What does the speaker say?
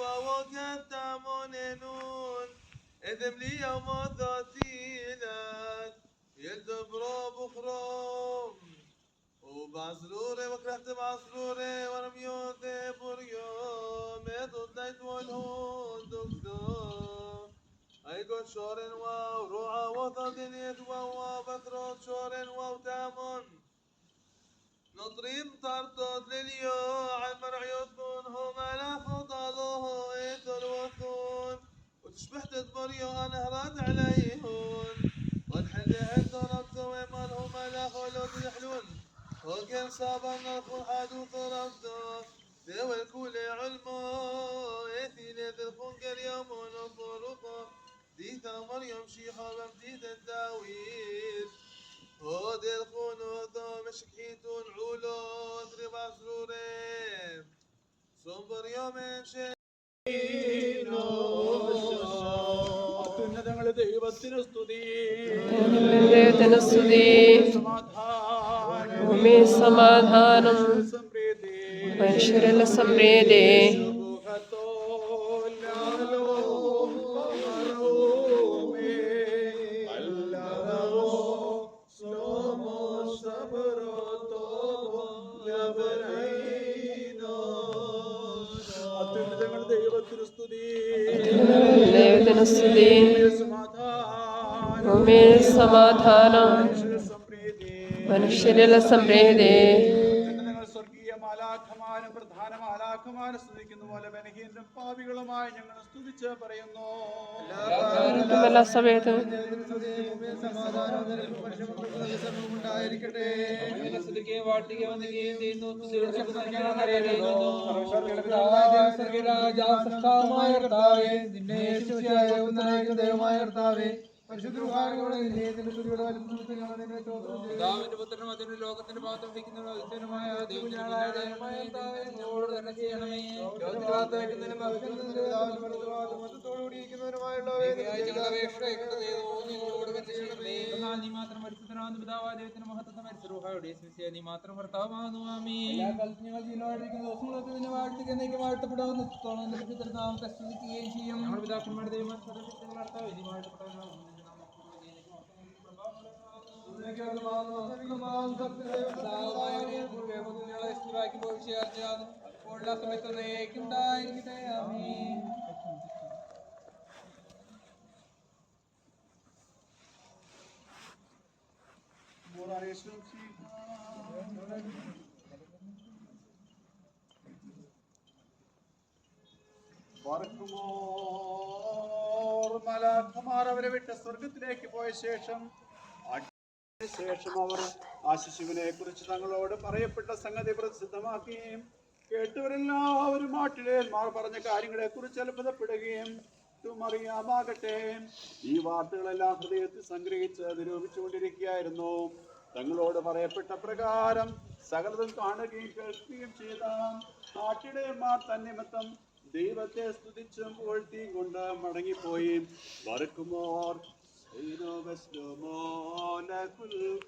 ووقفت مننون إذ مليا ماذا تيلك يلدم راب خروم وبعصروري وكرهت بعصروري ورميوتي بريوم يضد ليت والهون دكتور أيقون شورن واو روعة وثد يتوى بكرة شورن واو تامن نطرين طرطوط لليوم أنا أنهرت عليهم والحل عند ربك ومن هم لا خلود يحلون. وكن صابا نرخو حدوث ربك ذو الكل علم. إثنى ذي الخنقر يوم نطرق ديثا مريم شيخا بمديد الداوير ودي الخنوط مشكيتون عولون ربع سرورين صنبر يوم شيخ ദൈവത്തിന് സ്തുതി. ദൈവത്തിന് സ്തുതി. ഭൂമി സമാധാനം. സംപ്രീതി മനുഷ്യരിൽ സംപ്രീതി ദൈവത്തിന് സ്തുതി. ദൈവത്തിന് സ്തുതി. സമാധാനം ഭൂമി സമാധാനം സംപ്രീതി മനുഷ്യരിൽ സംപ്രീതി നിങ്ങൾ സ്വർഗീയ മാലാഖമാരും പ്രധാന എല്ലാ പിതാവിന്റെ ലോകത്തിന്റെ ഭാഗത്ത് നീ മാത്രം പരിശുദ്ധനാകുന്ന പിതാവായ ദൈവത്തിന് മഹത്വം മരിച്ചൂഹായുടെ നീ മാത്രം ഭർത്താവാകുന്നു. ആമീ നമ്മുടെ പിതാക്കന്മാരുടെ ദൈവം നീ മലാഖമാർ അവരെ വിട്ട് സ്വർഗത്തിലേക്ക് പോയ ശേഷം ശേഷം അവർ ആ ശിശുവിനെ കുറിച്ച് തങ്ങളോട് പറയപ്പെട്ട സംഗതി പ്രസിദ്ധമാക്കുകയും കേട്ടവരെല്ലാവരും മാട്ടിലേന്മാർ പറഞ്ഞ കാര്യങ്ങളെ കുറിച്ച് അത്ഭുതപ്പെടുകയും മറിയാമാകട്ടെ ഈ വാർത്തകളെല്ലാം ഹൃദയത്തിൽ സംഗ്രഹിച്ച് നിരൂപിച്ചുകൊണ്ടിരിക്കുകയായിരുന്നു. തങ്ങളോട് പറയപ്പെട്ട പ്രകാരം സകലതും കാണുകയും കേൾക്കുകയും ചെയ്ത നാട്ടിടയന്മാർ തന്നിമിത്തം ദൈവത്തെ സ്തുതിച്ചും പുകഴ്ത്തിയും കൊണ്ട് മടങ്ങിപ്പോയി. വറുക്കുമോർ واسلموا على كل